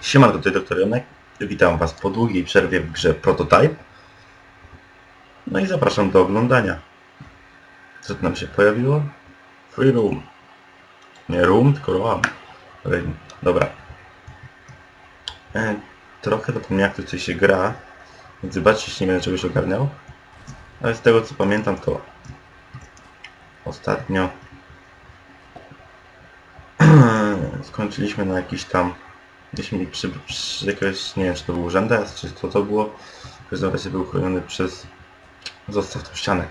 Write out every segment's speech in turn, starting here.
Siemanko, tutaj Dr. Jonek. Witam Was po długiej przerwie w grze Prototype. No i zapraszam do oglądania. Co tu nam się pojawiło? Free room. Nie room, tylko. Okej, Dobra. E, trochę zapomniałem jak to coś się gra. Więc zobaczcie, jeśli nie będę czegoś ogarniał. Ale z tego co pamiętam to ostatnio skończyliśmy na jakiś tam Gdzieśmy przy, przy jakiegoś, nie wiem czy to był urząd, czy co to było. W każdym razie był chroniony przez... Zostaw tą ścianę.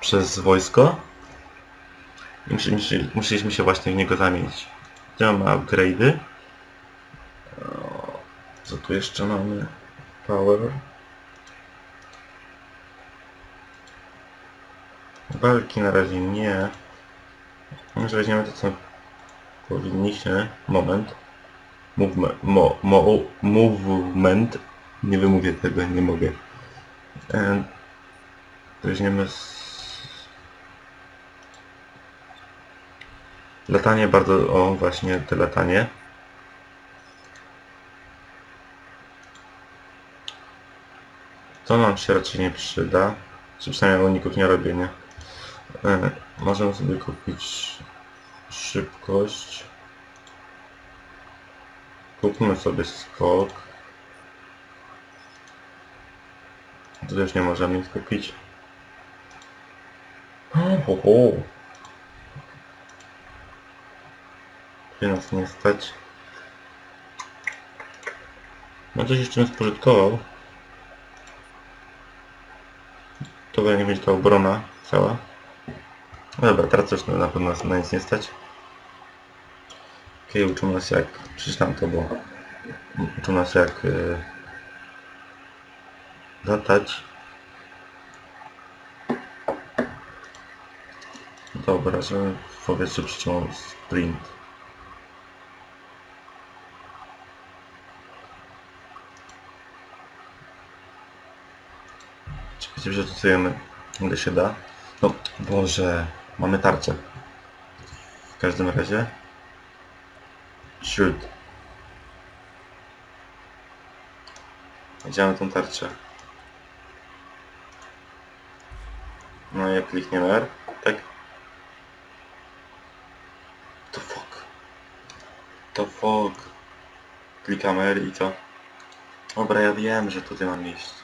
Przez wojsko. I musieliśmy, musieliśmy się właśnie w niego zamienić. Tu mamy upgrade'y. Co tu jeszcze mamy? Power. Walki na razie nie. Może weźmiemy to co powinniśmy. Moment. Movement, mo, mo, movement, nie wymówię tego, nie mogę. E, Weźmiemy z... Latanie bardzo, o właśnie te latanie. To nam się raczej nie przyda, czy przynajmniej uników nie robię, nie? E, możemy sobie kupić szybkość. Kupmy sobie skok. Tu też nie możemy nic kupić. Ho, ho. Tu nas nie stać. No coś jeszcze bym spożytkował. To będzie mieć ta obrona cała. No dobra, teraz też na pewno na nic nie stać. Okej, uczą nas jak... Przeczytam to, bo... Uczą nas jak... Yy, latać. Dobra, że w powietrzu przyciągnął sprint. Czekajcie, przetestujemy ile się da. No, Boże, mamy tarczę. W każdym razie. Shoot. Widziałem tą tarczę. No i klikniemy R, tak? To fuck. To fuck. Klikamy R i co? Dobra, ja wiem, że tutaj mam iść.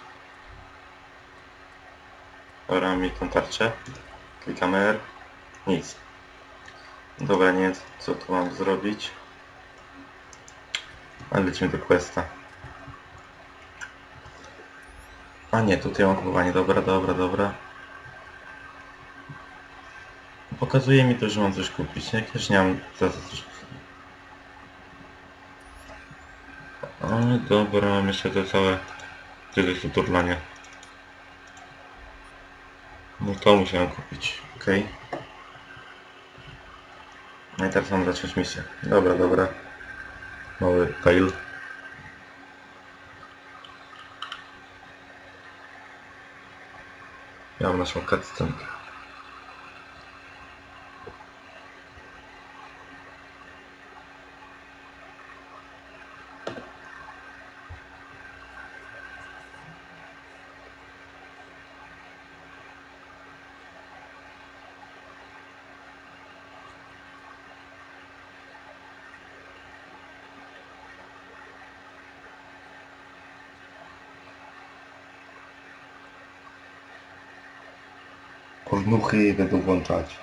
Dobra, mi tą tarczę. Klikamy R. Nic. Dobra, nie wiem co tu mam zrobić. Ale lecimy do questa. A nie, tutaj mam kupowanie. Dobra, dobra, dobra. Pokazuje mi to, że mam coś kupić. Jak też nie mam za co coś... Ale dobra, jeszcze to całe... Tyle tu turlanie. No to musiałem kupić. Okej. No i teraz mam zacząć misję. Dobra, dobra. Mały fail. Ja mam naszą cutscenkę. Pornuchy będą włączać.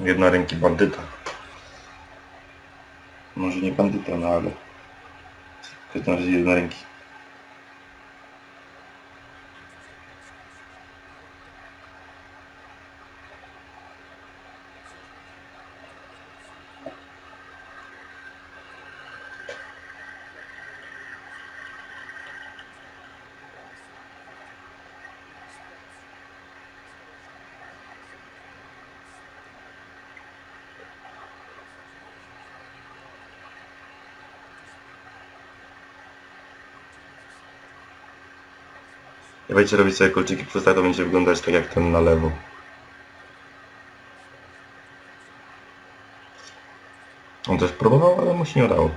Jednoręki bandyta. Może nie bandyta, no ale... W każdym razie jednoręki. Jak będziecie robić sobie kolczyki przez to będzie wyglądać tak jak ten na lewo. On też próbował, ale mu się nie udało.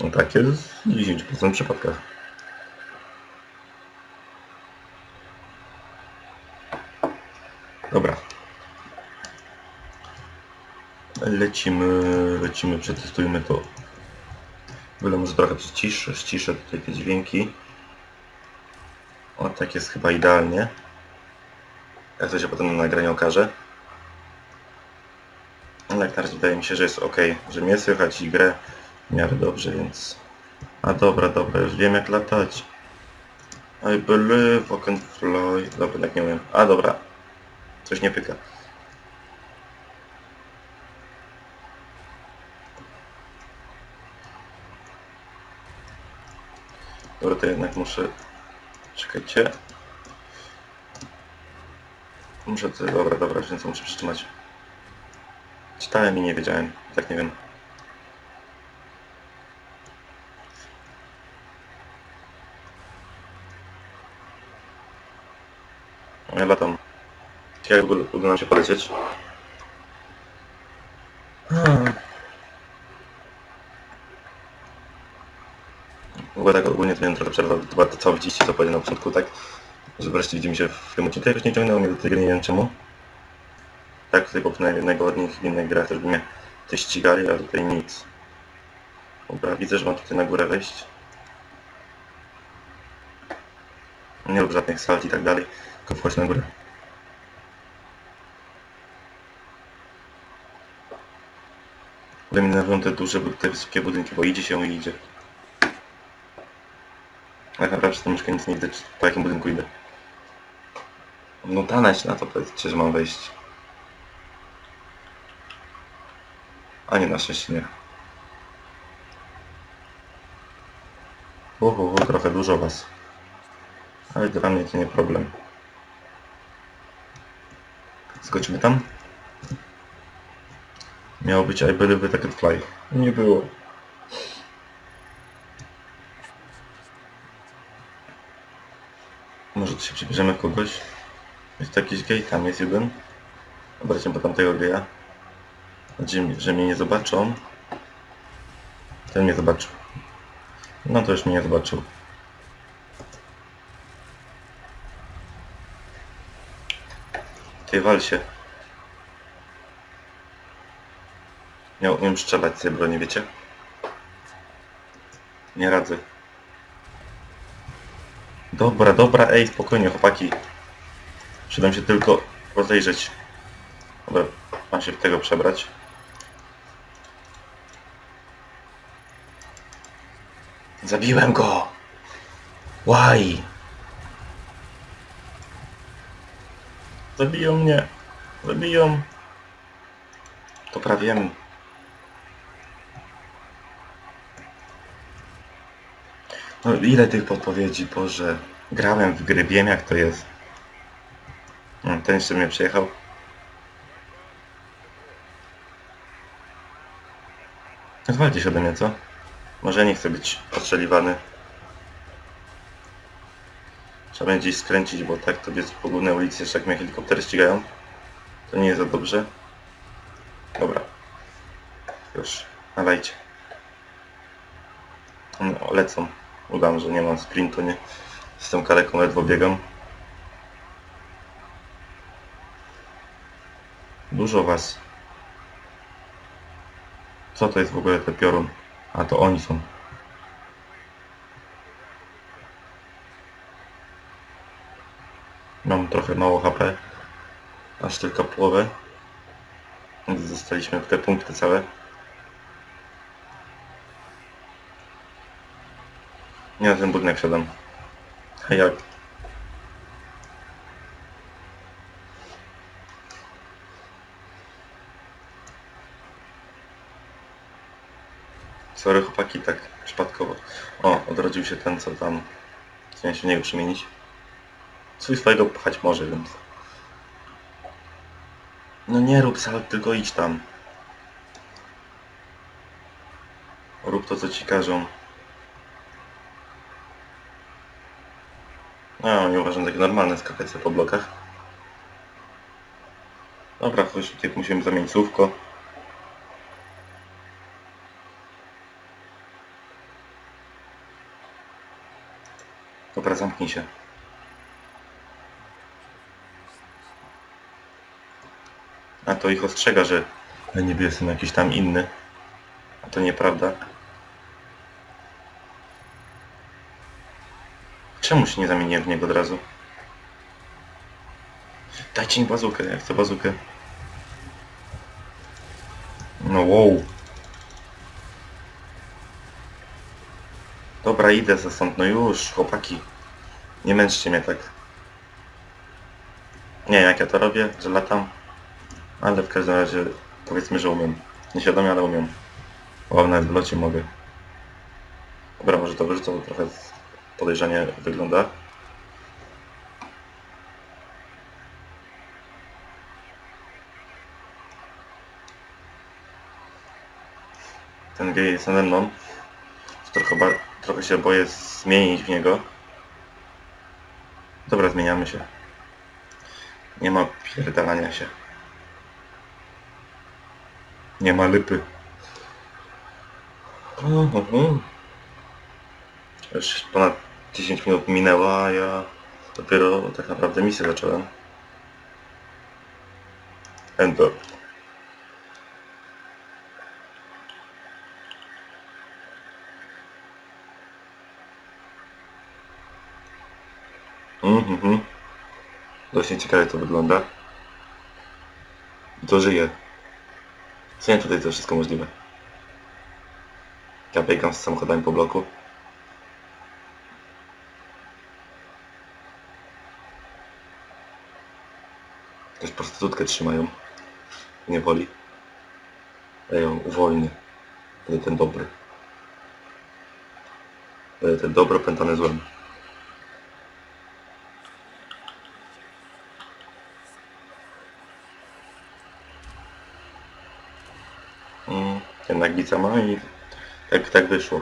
No tak jest w 10% przypadkach. Dobra. Lecimy, lecimy, przetestujmy to. Byle może trochę przyciszę, ściszę tutaj te dźwięki. O, tak jest chyba idealnie. Jak to się potem na nagraniu okaże. Ale jak na razie wydaje mi się, że jest ok, że mnie słychać i grę w miarę dobrze, więc... A dobra, dobra, już wiem jak latać. I believe I can fly. Dobra, tak nie umiem. A dobra. Coś nie pyka. Dobra, to jednak muszę... Czekajcie. Muszę. Dobra, dobra, więc muszę przytrzymać. Czytałem i nie wiedziałem. Tak nie wiem. Ja latam. Jak w ogóle uda nam się polecieć? Hmm. W to miałem trochę przerwę, to była to całe wyciście, co powiedziałem na początku, tak? Że wreszcie widzimy się w tym odcinku. Jakoś nie ciągnęło mnie do tego, nie wiem czemu. Tak, popchnąłem jednego od nich w innych grach, też by mnie te ścigali, ale tutaj nic. Dobra, widzę, że mam tutaj na górę wejść. Nie lub żadnych salt i tak dalej, tylko wchodź na górę. Dominują te duże, te wysokie budynki, bo idzie się i idzie. Tak naprawdę tą myszkę nic nie czy po jakim budynku idę. No danać na to powiedzcie, że mam wejść. A nie, na szczęście nie. Uhu, trochę dużo was. Ale dla mnie to nie problem. Skoczymy tam. Miało być I believe I can fly. Nie było. Tu się przybierzemy kogoś. Jest to jakiś gej, tam jest jeden. Obracam po tamtego geja. Nadzieję, że mnie nie zobaczą. Ten mnie zobaczył. No to już mnie nie zobaczył. Tej wal się. Ja umiem strzelać z tej broni, wiecie? Nie radzę. Dobra, dobra, ej, spokojnie chłopaki. Przydam się tylko rozejrzeć. Dobra, mam się w tego przebrać. Zabiłem go! Why? Zabiją mnie. Zabiją. To prawie No ile tych podpowiedzi, Boże. Grałem w gry, wiem jak to jest. No, ten jeszcze mnie przyjechał. Zwalcie się ode mnie, co? Może nie chcę być ostrzeliwany. Trzeba będzie gdzieś skręcić, bo tak to jest po głównej ulicy, jeszcze jak mnie helikoptery ścigają. To nie jest za dobrze. Dobra. Już, nalajcie. No, lecą. Udam, że nie mam sprintu, nie. Z tą kaleką ledwo biegam. Dużo was. Co to jest w ogóle ten piorun? A to oni są. Mam trochę mało HP. Aż tylko połowę. Zostaliśmy te punkty całe. Nie na ten budynek siadam. A jak? Sorry chłopaki, tak przypadkowo. O, odrodził się ten, co tam chciałem się w niego przemienić. Swój swojego pchać może, więc... No nie rób salt, tylko idź tam. Rób to, co ci każą. No, nie uważam takie normalne skakać po blokach. Dobra, chodź, tutaj musimy zamienić słówko. Dobra, zamknij się. A to ich ostrzega, że niby jestem jakiś tam inny. A to nieprawda. Czemu się nie zamieniłem w niego od razu? Dajcie mi bazukę, ja chcę bazukę. No wow. Dobra, idę za stąd, no już, chłopaki. Nie męczcie mnie tak. Nie, jak ja to robię, że latam. Ale w każdym razie powiedzmy, że umiem. Nieświadomie, ale umiem. Nawet w locie mogę. Dobra, może to wyrzucę, bo trochę podejrzanie wygląda. Ten gej jest nade mną. Trochę, trochę się boję zmienić w niego. Dobra, zmieniamy się. Nie ma pierdalania się. Nie ma lypy. Mhm. Już ponad 10 minut minęło, a ja dopiero tak naprawdę misję zacząłem. Enter. Mhm. Dość ciekawie to wygląda. To żyje. Co nie tutaj to wszystko możliwe. Ja biegam z samochodami po bloku. Prostytutkę trzymają. Nie woli. Ja ją uwolnię. Będę ten dobry. Będę ten dobro pętany złem. Mm, jednak gica ma i tak, tak wyszło.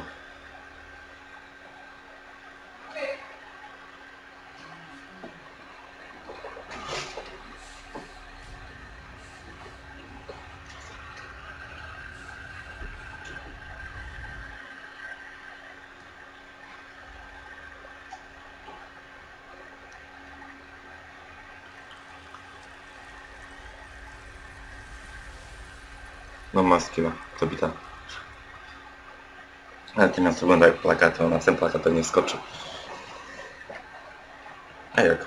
No ma skilla, kobita. Ale ty nas ogląda jak plakaty, ona ten plakat pewnie skoczy. A jak?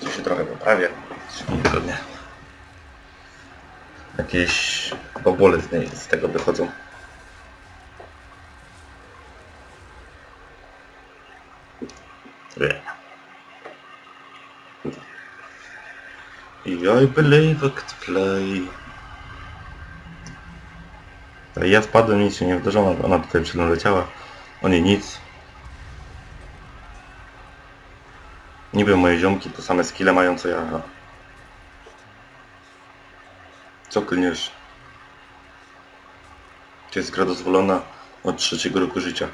Tu się trochę poprawię. Jakieś bobole z, z tego wychodzą. I believe I could play. Ja spadłem, nic się nie wydarzyło, ona tutaj przed mną leciała. O nie, nic. Niby moje ziomki to same skille mają co ja. Co klniesz? To jest gra dozwolona od trzeciego roku życia.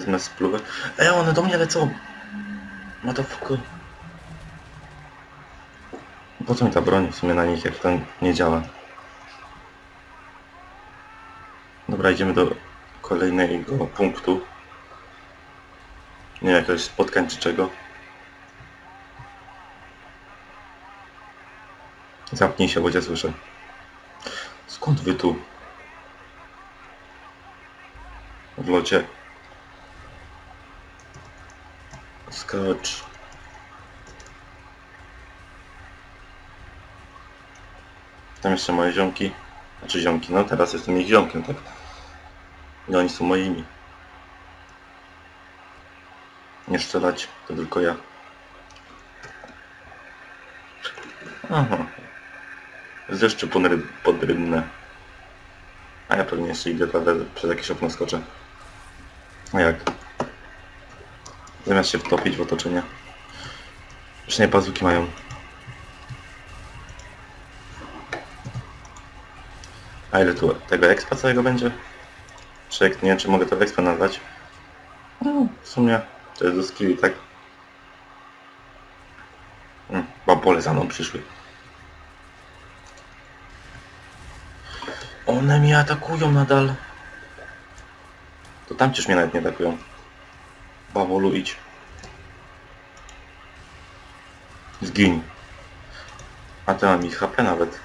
Wezmę spluwę. Ej, one do mnie lecą! Motherfucker. Po co mi ta broń w sumie na nich, jak to nie działa? Dobra, idziemy do kolejnego punktu. Nie jakiegoś spotkań czy czego. Zamknij się, bo cię słyszę. Skąd wy tu? W locie. Skacz. Tam jeszcze moje ziomki. Znaczy ziomki, no teraz jestem ich ziomkiem, tak? I oni są moimi. Nie strzelać, to tylko ja. Aha. Deszczu podry- podrybne. A ja pewnie jeszcze idę prawda, przez jakieś okno skoczę. A jak? Zamiast się wtopić w otoczenie. Przynajmniej pazuki mają. A ile tu tego expa całego będzie? Czy nie wiem, czy mogę to expa nazwać? No, w sumie to jest do skilli, tak? Hmm, babole za mną przyszły. One mnie atakują nadal. To tam też mnie nawet nie atakują. Bawolu idź. Zgiń. A to mam ich HP nawet.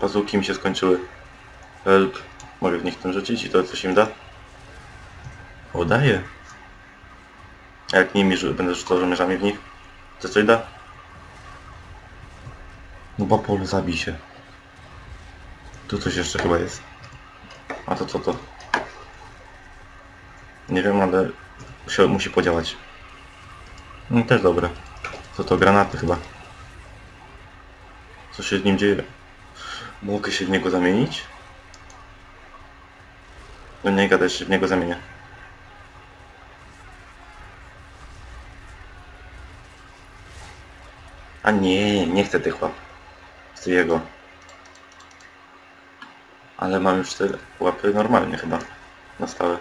Pazułki mi się skończyły. Help. Mogę w nich tym rzucić i to coś im da? O, daje. A jak nimi będę rzucał żołnierzami w nich? To coś da? No Bapol, zabij się. Tu coś jeszcze chyba jest. A to co to? Nie wiem, ale się, musi podziałać. No też dobre. Co to? Granaty chyba. Co się z nim dzieje? Mogę się w niego zamienić? No nie gadaj, się w niego zamienię. A nie, nie chcę tych łap. Chcę jego. Ale mam już te łapy normalnie chyba. Na stałe.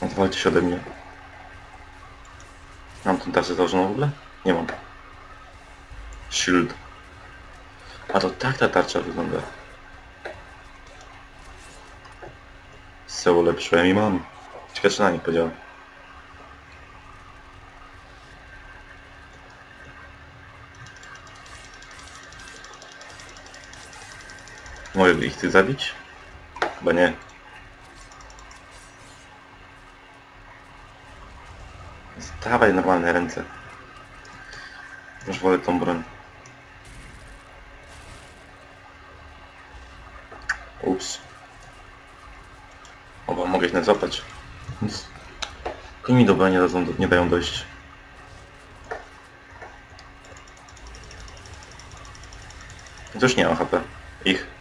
Odwalcie się ode mnie. Mam tą tarczę założoną w ogóle? Nie mam. Shield. A to tak ta tarcza wygląda. Seul ulepszyłem i mam. Ciekawe czy na nich podziała. Mogę ich ty zabić? Chyba nie. Stawaj normalne ręce. Już wolę tą broń. Ups. Oba mogę nie złapać. Tylko mi dobra nie, dadzą, nie dają dojść. To już nie mam HP. Ich.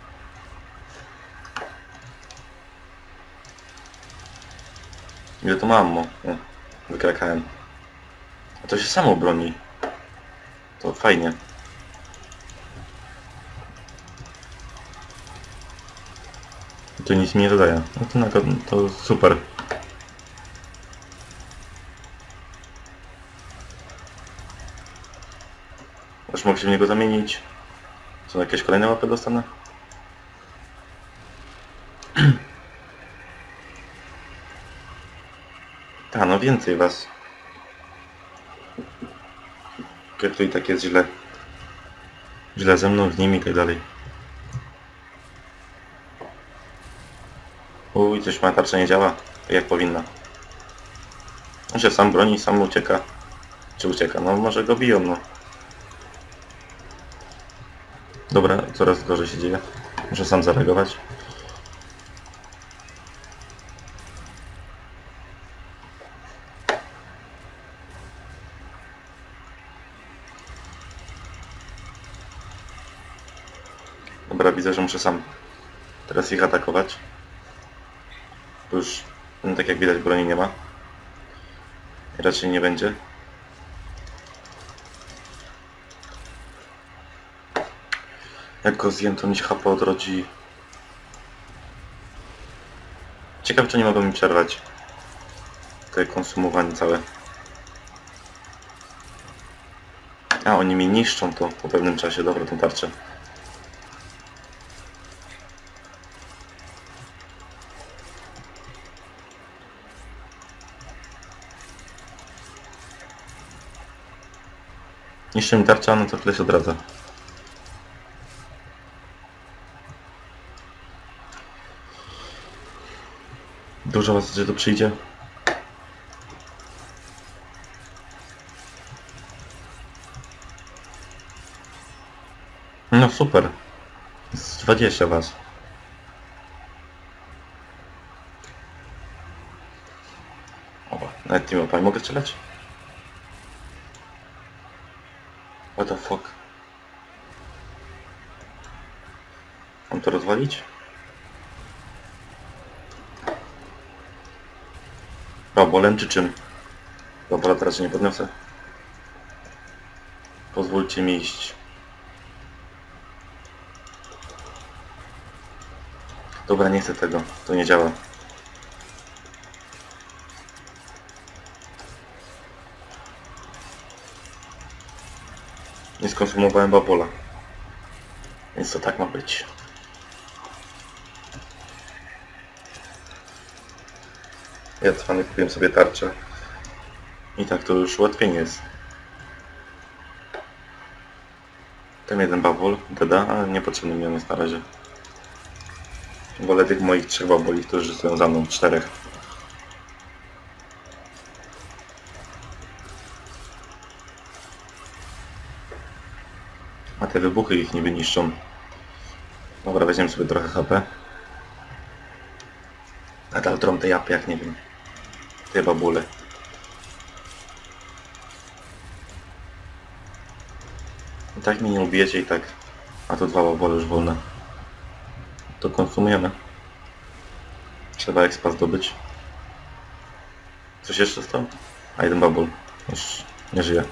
Ile to mam? O, wykrakałem. A to się samo broni. To fajnie. To nic mi nie dodaje. No to, na, to super. Już mogę się w niego zamienić. Są jakieś kolejne łapy dostanę? Ta, no więcej was. Jak to i tak jest źle. Źle ze mną, z nimi i tak dalej. Uj, coś ma tarcza nie działa, tak jak powinna. On się sam broni, sam ucieka. Czy ucieka? No może go biją, no. Dobra, coraz gorzej się dzieje. Muszę sam zareagować. Muszę sam teraz ich atakować. Bo już, no, tak jak widać, broni nie ma. I raczej nie będzie. Jak go zjem, to mi się HP odrodzi. Ciekawe, czy nie mogą mi przerwać te konsumowanie całe. A, oni mi niszczą to po pewnym czasie. Dobra, tą tarczę. Niszczy mi tarcza, no to tyle się odradza. Dużo was, że tu przyjdzie? No super. Z 20 was. O, nawet team opaj mogę strzelać? What the fuck? Mam to rozwalić? Robolem czy czym? Dobra, teraz się nie podniosę. Pozwólcie mi iść. Dobra, nie chcę tego. To nie działa. Skonsumowałem babola. Więc to tak ma być. Ja cwany kupiłem sobie tarczę. I tak to już ułatwienie jest. Tam jeden babol, deda, ale niepotrzebny mi on jest na razie. Wolę tych moich trzech baboli, którzy stoją za mną, czterech. Te wybuchy ich nie wyniszczą. Dobra, weźmiemy sobie trochę HP. A ta trąb te japy, jak nie wiem. Te babule. I tak mnie nie ubijecie i tak. A to dwa babole już wolne. To konsumujemy. Trzeba expa zdobyć. Coś jeszcze stał? A jeden babul. Już nie żyje.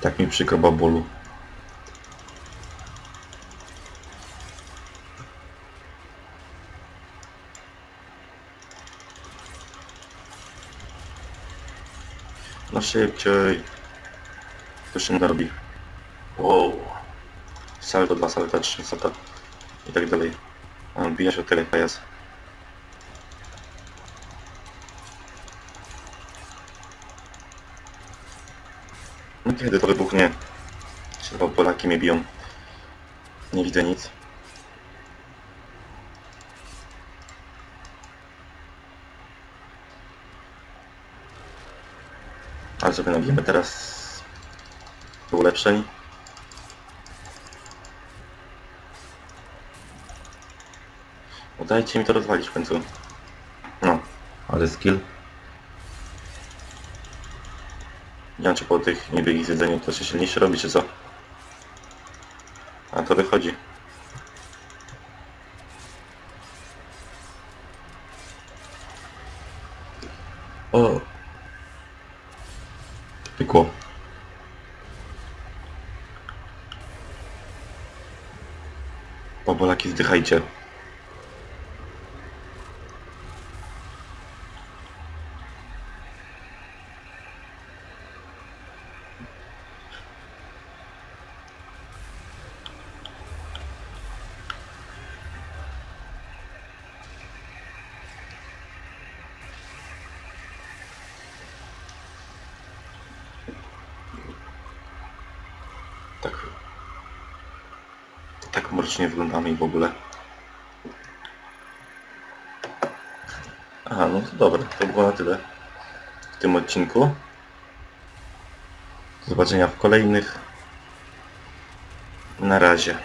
Tak mi przykro babulu. No szybciej. To nie robi. Wow. Salto 2, salto 3, salto i tak dalej. A Odbija się tego pajac. No kiedy to wybuchnie? Chyba Polaki mnie biją. Nie widzę nic. Ale sobie nabijemy teraz do ulepszeń. No dajcie mi to rozwalić w końcu. No, ale skill. Nie wiem czy po tych niby ich zjedzeniu to się silniejszy robi czy co? Tak. Tak mrocznie wyglądamy i w ogóle. Aha, no to dobra, to było na tyle w tym odcinku. Do zobaczenia w kolejnych. Na razie.